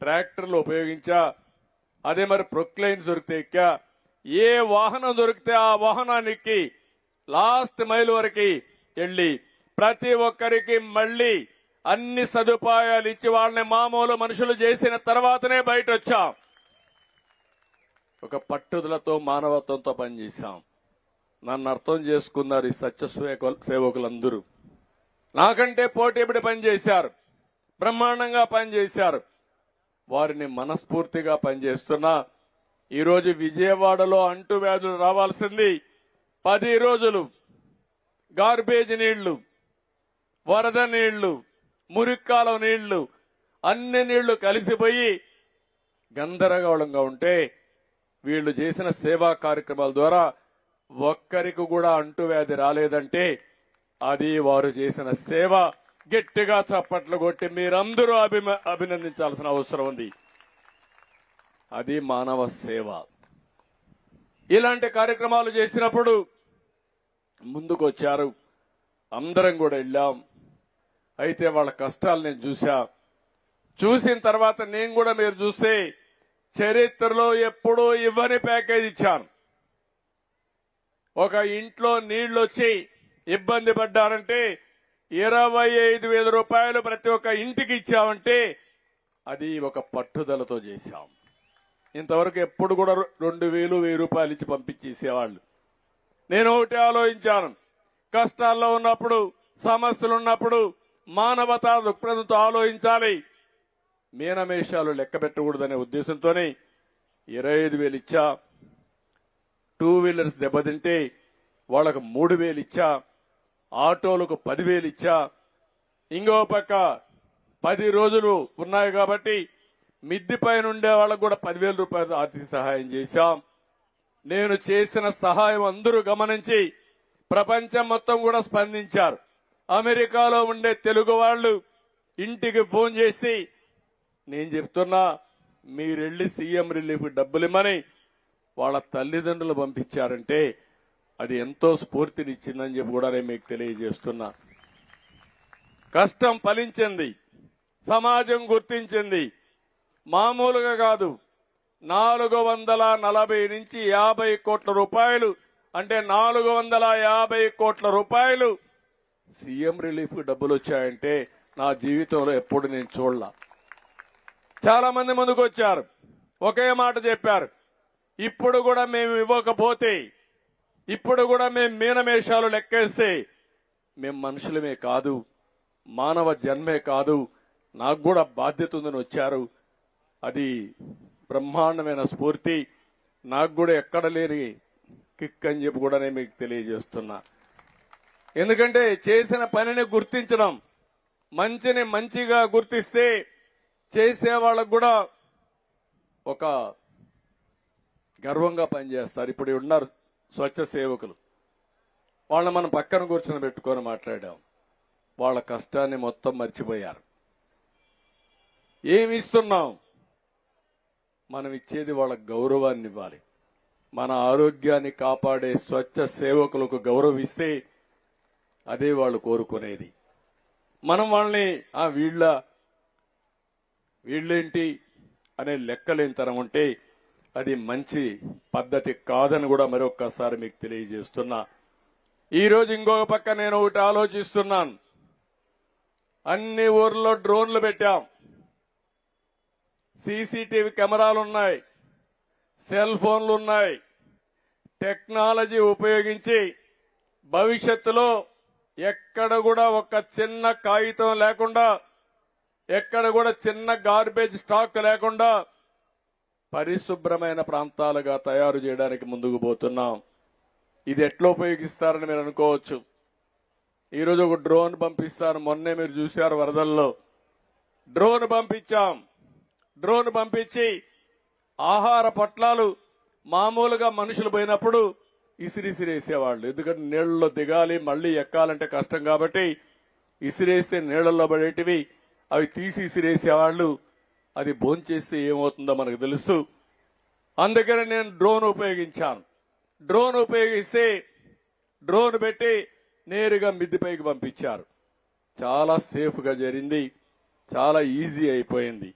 ట్రాక్టర్లు ఉపయోగించా అదే మరి ప్రొక్లైన్ దొరికితే ఎక్కా ఏ వాహనం దొరికితే ఆ వాహనానికి లాస్ట్ మైల్ వరకు వెళ్ళి ప్రతి ఒక్కరికి మళ్ళీ అన్ని సదుపాయాలు ఇచ్చి వాళ్ళని మామూలు మనుషులు చేసిన తర్వాతనే బయట వచ్చాం ఒక పట్టుదలతో మానవత్వంతో పనిచేశాం. నన్ను అర్థం చేసుకున్నారు ఈ సత్య సేవకులందరూ. నాకంటే పోటీపడి పనిచేశారు. బ్రహ్మాండంగా పనిచేశారు. వారిని మనస్ఫూర్తిగా పనిచేస్తున్నా. ఈరోజు విజయవాడలో అంటువ్యాధులు రావాల్సింది పది రోజులు. గార్బేజ్ నీళ్ళు వరద నీళ్ళు మురిక్కాలం నీళ్ళు అన్ని నీళ్ళు కలిసిపోయి గందరగోళంగా ఉంటే వీళ్ళు చేసిన సేవా కార్యక్రమాల ద్వారా ఒక్కరికి కూడా అంటువ్యాధి రాలేదంటే అది వారు చేసిన సేవ. గట్టిగా చప్పట్లు కొట్టి మీరందరూ అభిమ అభినందించాల్సిన అవసరం ఉంది. అది మానవ సేవ. ఇలాంటి కార్యక్రమాలు చేసినప్పుడు ముందుకు వచ్చారు అందరం కూడా వెళ్ళాం. అయితే వాళ్ళ కష్టాలు నేను చూసా చూసిన తర్వాత నేను కూడా మీరు చూస్తే చరిత్రలో ఎప్పుడూ ఇవ్వని ప్యాకేజ్ ఇచ్చాను. ఒక ఇంట్లో నీళ్ళు వచ్చి ఇబ్బంది పడ్డారంటే ఇరవై ఐదు వేల రూపాయలు ప్రతి ఒక్క ఇంటికి ఇచ్చామంటే అది ఒక పట్టుదలతో చేశాం. ఇంతవరకు ఎప్పుడు కూడా రెండు వేలు వెయ్యి రూపాయలు ఇచ్చి పంపించేసేవాళ్ళు. నేను ఒకటి ఆలోచించాను. కష్టాల్లో ఉన్నప్పుడు సమస్యలు ఉన్నప్పుడు మానవతా దృక్పథంతో ఆలోచించాలి. మీనమేషాలు లెక్క పెట్టకూడదనే ఉద్దేశంతోనే ఇరవై ఐదు వేలు ఇచ్చా. టూ వీలర్స్ దెబ్బతింటే వాళ్ళకు మూడు వేలు ఇచ్చా. ఆటోలకు పదివేలు ఇచ్చా. ఇంకో పక్క పది రోజులు ఉన్నాయి కాబట్టి మిద్ది పైన ఉండే వాళ్ళకు కూడా పదివేల రూపాయలు ఆర్థిక సహాయం చేశాం. నేను చేసిన సహాయం అందరూ గమనించి ప్రపంచం మొత్తం కూడా స్పందించారు. అమెరికాలో ఉండే తెలుగు వాళ్ళు ఇంటికి ఫోన్ చేసి నేను చెప్తున్నా మీరెళ్ళి సీఎం రిలీఫ్ డబ్బులు ఇమ్మని. వాళ్ళ తల్లిదండ్రులు పంపించారంటే అది ఎంతో స్ఫూర్తినిచ్చిందని చెప్పి కూడా నేను మీకు తెలియజేస్తున్నా. కష్టం ఫలించింది. సమాజం గుర్తించింది. మామూలుగా కాదు. నాలుగు వందల నలభై నుంచి యాభై కోట్ల రూపాయలు అంటే నాలుగు వందల యాభై కోట్ల రూపాయలు సీఎం రిలీఫ్ డబ్బులు వచ్చాయంటే నా జీవితంలో ఎప్పుడు నేను చూడలా. చాలా మంది ముందుకు వచ్చారు ఒకే మాట చెప్పారు. ఇప్పుడు కూడా మేము ఇవ్వకపోతే ఇప్పుడు కూడా మేము మీనమేషాలు లెక్కేస్తే మేము మనుషులమే కాదు మానవ జన్మే కాదు నాకు కూడా బాధ్యత ఉందని వచ్చారు. అది బ్రహ్మాండమైన స్ఫూర్తి. నాకు కూడా ఎక్కడ లేని కిక్ అని చెప్పి కూడా నేను మీకు తెలియజేస్తున్నా. ఎందుకంటే చేసిన పనిని గుర్తించడం మంచిని మంచిగా గుర్తిస్తే చేసే వాళ్ళకు కూడా ఒక గర్వంగా పనిచేస్తారు. ఇప్పుడు ఉన్నారు స్వచ్ఛ సేవకులు. వాళ్ళని మనం పక్కన కూర్చొని పెట్టుకొని మాట్లాడాం. వాళ్ళ కష్టాన్ని మొత్తం మర్చిపోయారు. ఏమి ఇస్తున్నాం? మనం ఇచ్చేది వాళ్ళ గౌరవాన్ని ఇవ్వాలి. మన ఆరోగ్యాన్ని కాపాడే స్వచ్ఛ సేవకులకు గౌరవిస్తే అదే వాళ్ళు కోరుకునేది. మనం వాళ్ళని ఆ వీళ్ళ వీళ్ళేంటి అనే లెక్కలేని తరం ఉంటే అది మంచి పద్ధతి కాదని కూడా మరొక్కసారి మీకు తెలియజేస్తున్నా. ఈరోజు ఇంకో ఇంకొక పక్క నేను ఒకటి ఆలోచిస్తున్నాను. అన్ని ఊర్లో డ్రోన్లు పెట్టాం. సీసీటీవీ కెమెరాలు ఉన్నాయి సెల్ ఫోన్లు ఉన్నాయి టెక్నాలజీ ఉపయోగించి భవిష్యత్తులో ఎక్కడ కూడా ఒక చిన్న కాగితం లేకుండా ఎక్కడ కూడా చిన్న గార్బేజ్ స్టాక్ లేకుండా పరిశుభ్రమైన ప్రాంతాలుగా తయారు చేయడానికి ముందుకు పోతున్నాం. ఇది ఎట్లా ఉపయోగిస్తారని మీరు అనుకోవచ్చు. ఈరోజు ఒక డ్రోన్ పంపిస్తారు మొన్నే మీరు చూశారు వరదల్లో. డ్రోన్ పంపించాం. డ్రోన్ పంపించి ఆహార పొట్లాలు మామూలుగా మనుషులు పోయినప్పుడు ఇసిరిసిరేసేవాళ్ళు. ఎందుకంటే నీళ్ళలో దిగాలి మళ్ళీ ఎక్కాలంటే కష్టం కాబట్టి ఇసిరేస్తే నీళ్ళల్లో పడేటివి అవి తీసి ఇసిరేసేవాళ్ళు. అది భోంచేస్తే ఏమవుతుందో మనకు తెలుసు. అందుకని నేను డ్రోన్ ఉపయోగించాను. డ్రోన్ ఉపయోగిస్తే డ్రోన్ పెట్టి నేరుగా మిద్దిపైకి పంపించారు. చాలా సేఫ్గా జరిగింది. చాలా ఈజీ అయిపోయింది.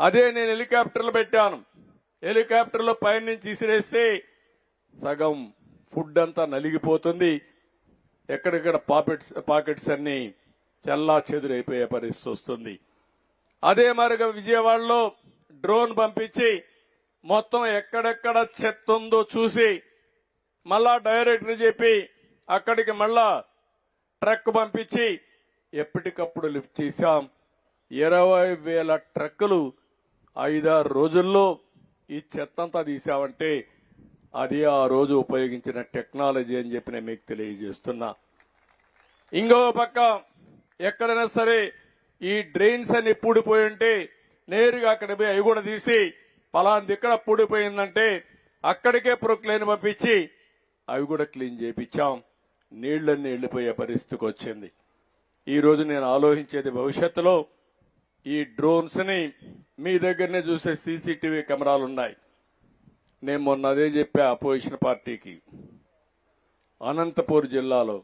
అదే నేను హెలికాప్టర్లు పెట్టాను. హెలికాప్టర్లో పైన నుంచి ఇసిరేస్తే సగం ఫుడ్ అంతా నలిగిపోతుంది. ఎక్కడెక్కడ పాకెట్స్ పాకెట్స్ అన్నీ చల్లా చెదురైపోయే పరిస్థితి వస్తుంది. అదే మరిగా విజయవాడలో డ్రోన్ పంపించి మొత్తం ఎక్కడెక్కడ చెత్త ఉందో చూసి మళ్ళా డైరెక్టర్ చెప్పి అక్కడికి మళ్ళా ట్రక్ పంపించి ఎప్పటికప్పుడు లిఫ్ట్ చేశాం. ఇరవై వేల ట్రక్కులు ఐదారు రోజుల్లో ఈ చెత్తంతా తీసామంటే అది ఆ రోజు ఉపయోగించిన టెక్నాలజీ అని చెప్పి నేను మీకు తెలియజేస్తున్నా. ఇంకో పక్క ఎక్కడైనా సరే ఈ డ్రైన్స్ అన్ని పూడిపోయి ఉంటే నేరుగా అక్కడ పోయి అవి కూడా తీసి పలాంది ఇక్కడ పూడిపోయిందంటే అక్కడికే ప్రొక్లైన్ పంపించి అవి కూడా క్లీన్ చేయించాం నీళ్ళన్నీ వెళ్ళిపోయే పరిస్థితికి వచ్చింది. ఈరోజు నేను ఆలోచించేది భవిష్యత్తులో ఈ డ్రోన్స్ని మీ దగ్గరనే చూసే సీసీటీవీ కెమెరాలు ఉన్నాయి నేను మొన్న అదే చెప్పా అపోజిషన్ పార్టీకి. అనంతపూర్ జిల్లాలో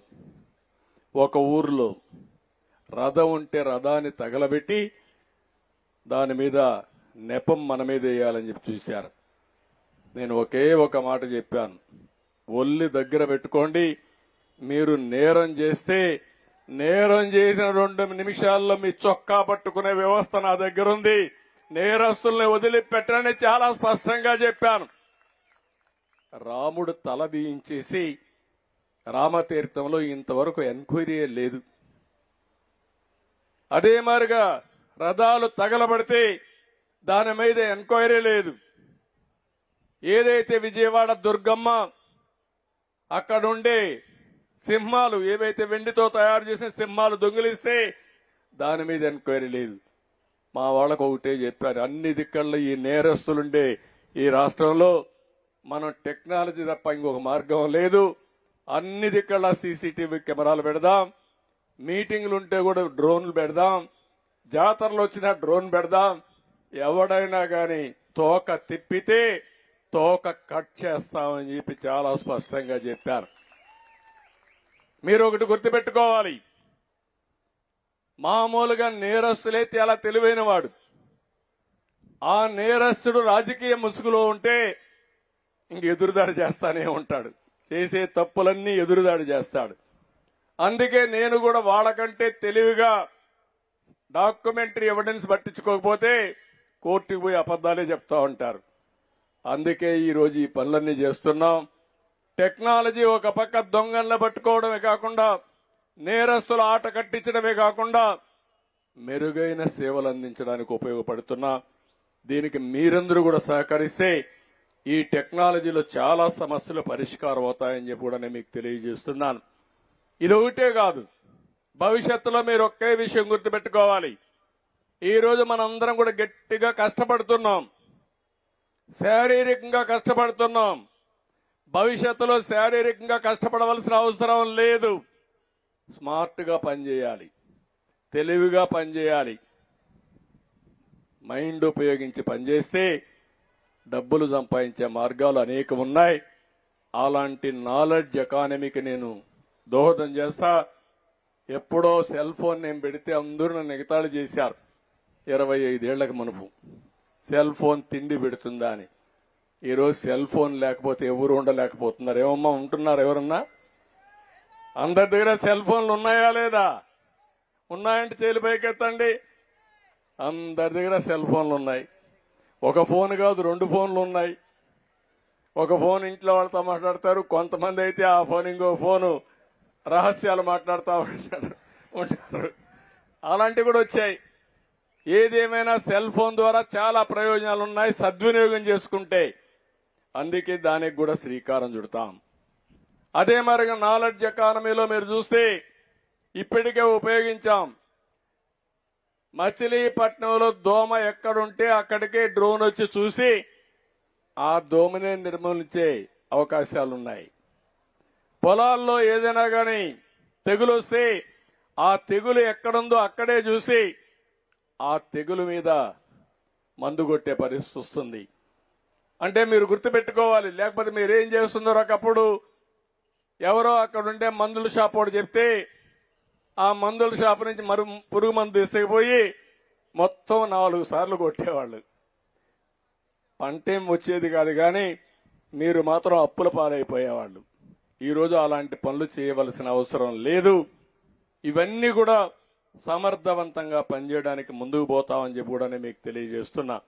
ఒక ఊర్లో రథం ఉంటే రథాన్ని తగలబెట్టి దాని మీద నెపం మన మీద వేయాలని చెప్పి చూశారు. నేను ఒకే ఒక మాట చెప్పాను. ఒల్లి దగ్గర పెట్టుకోండి. మీరు నేరం చేస్తే నేరం చేసిన రెండు నిమిషాల్లో మీ చొక్కా పట్టుకునే వ్యవస్థ నా దగ్గర ఉంది నేరస్తుల్ని వదిలిపెట్టని చాలా స్పష్టంగా చెప్పాను. రాముడు తల దీయించేసి రామతీర్థంలో ఇంతవరకు ఎంక్వైరీ లేదు. అదే మారిగా రథాలు తగలబడితే దాని మీద ఎంక్వైరీ లేదు. ఏదైతే విజయవాడ దుర్గమ్మ అక్కడుండే సింహాలు ఏవైతే వెండితో తయారు చేసిన సింహాలు దొంగిలిస్తే దాని మీద ఎంక్వైరీ లేదు. మా వాళ్ళకు ఒకటే చెప్పారు అన్ని దిక్కల్లో ఈ నేరస్తులుండే ఈ రాష్ట్రంలో మనం టెక్నాలజీ తప్ప ఇంకొక మార్గం లేదు. అన్ని దిక్కల్లా సీసీటీవీ కెమెరాలు పెడదాం. మీటింగ్లు ఉంటే కూడా డ్రోన్లు పెడదాం. జాతరలు వచ్చినా డ్రోన్ పెడదాం. ఎవడైనా కానీ తోక తిప్పితే తోక కట్ చేస్తామని చెప్పి చాలా స్పష్టంగా చెప్పారు. మీరు ఒకటి గుర్తుపెట్టుకోవాలి. మామూలుగా నేరస్తులైతే అలా తెలివైన వాడు ఆ నేరస్తుడు రాజకీయ ముసుగులో ఉంటే ఇంక ఎదురుదాడి చేస్తానే ఉంటాడు. చేసే తప్పులన్నీ ఎదురుదాడి చేస్తాడు. అందుకే నేను కూడా వాళ్ళకంటే తెలివిగా డాక్యుమెంటరీ ఎవిడెన్స్ పట్టించుకోకపోతే కోర్టుకు పోయి అబద్ధాలే చెప్తా ఉంటారు. అందుకే ఈరోజు ఈ పనులన్నీ చేస్తున్నాం. టెక్నాలజీ ఒక పక్క దొంగలను పట్టుకోవడమే కాకుండా నేరస్తుల ఆట కట్టించడమే కాకుండా మెరుగైన సేవలు అందించడానికి ఉపయోగపడుతున్నా. దీనికి మీరందరూ కూడా సహకరిస్తే ఈ టెక్నాలజీలో చాలా సమస్యలు పరిష్కారం అవుతాయని చెప్పి కూడా నేను మీకు తెలియజేస్తున్నాను. ఇది ఒకటే కాదు. భవిష్యత్తులో మీరు ఒకే విషయం గుర్తుపెట్టుకోవాలి. ఈరోజు మనందరం కూడా గట్టిగా కష్టపడుతున్నాం. శారీరకంగా కష్టపడుతున్నాం. భవిష్యత్తులో శారీరకంగా కష్టపడవలసిన అవసరం లేదు. స్మార్ట్గా పనిచేయాలి. తెలివిగా పనిచేయాలి. మైండ్ ఉపయోగించి పనిచేస్తే డబ్బులు సంపాదించే మార్గాలు అనేకం ఉన్నాయి అలాంటి నాలెడ్జ్ ఎకానమీకి నేను దోహదం చేస్తా. ఎప్పుడో సెల్ ఫోన్ నేను పెడితే అందరూ నన్ను ఎగతాళి చేశారు. ఇరవై ఐదేళ్ళకు మనపు. సెల్ ఫోన్ తిండి పెడుతుందా అని. ఈరోజు సెల్ ఫోన్ లేకపోతే ఎవరు ఉండలేకపోతున్నారు. ఏమమ్మా ఉంటున్నారు ఎవరన్నా? అందరి దగ్గర సెల్ ఫోన్లు ఉన్నాయా లేదా? ఉన్నాయంటే చేలు పైకెత్తండి. అందరి దగ్గర సెల్ ఫోన్లు ఉన్నాయి. ఒక ఫోన్ కాదు రెండు ఫోన్లు ఉన్నాయి. ఒక ఫోన్ ఇంట్లో వాళ్ళతో మాట్లాడతారు. కొంతమంది అయితే ఆ ఫోన్ ఇంకో ఫోను. రహస్యాలు మాట్లాడుతూ ఉంటారు ఉంటారు. అలాంటివి కూడా వచ్చాయి. ఏదేమైనా సెల్ ఫోన్ ద్వారా చాలా ప్రయోజనాలు ఉన్నాయి సద్వినియోగం చేసుకుంటే. అందుకే దానికి కూడా శ్రీకారం చుడతాం. అదే మరిగా నాలెడ్జ్ ఎకానమీలో మీరు చూస్తే ఇప్పటికే ఉపయోగించాం. మచిలీపట్నంలో దోమ ఎక్కడుంటే అక్కడికే డ్రోన్ వచ్చి చూసి ఆ దోమనే నిర్మూలించే అవకాశాలున్నాయి. పొలాల్లో ఏదైనా కానీ తెగులు వస్తే ఆ తెగులు ఎక్కడుందో అక్కడే చూసి ఆ తెగులు మీద మందు కొట్టే పరిస్థితి వస్తుంది. అంటే మీరు గుర్తుపెట్టుకోవాలి. లేకపోతే మీరు ఏం చేస్తున్నారో ఒకప్పుడు ఎవరో అక్కడ ఉండే మందుల షాప్ వాడు చెప్తే ఆ మందుల షాప్ నుంచి మరు పురుగు మందు తీసుకుపోయి మొత్తం నాలుగు సార్లు కొట్టేవాళ్ళు. పంటేం వచ్చేది కాదు కానీ మీరు మాత్రం అప్పుల పాలైపోయేవాళ్ళు. ఈరోజు అలాంటి పనులు చేయవలసిన అవసరం లేదు. ఇవన్నీ కూడా సమర్థవంతంగా పనిచేయడానికి ముందుకు పోతామని చెప్పి కూడా నేను మీకు తెలియజేస్తున్నా.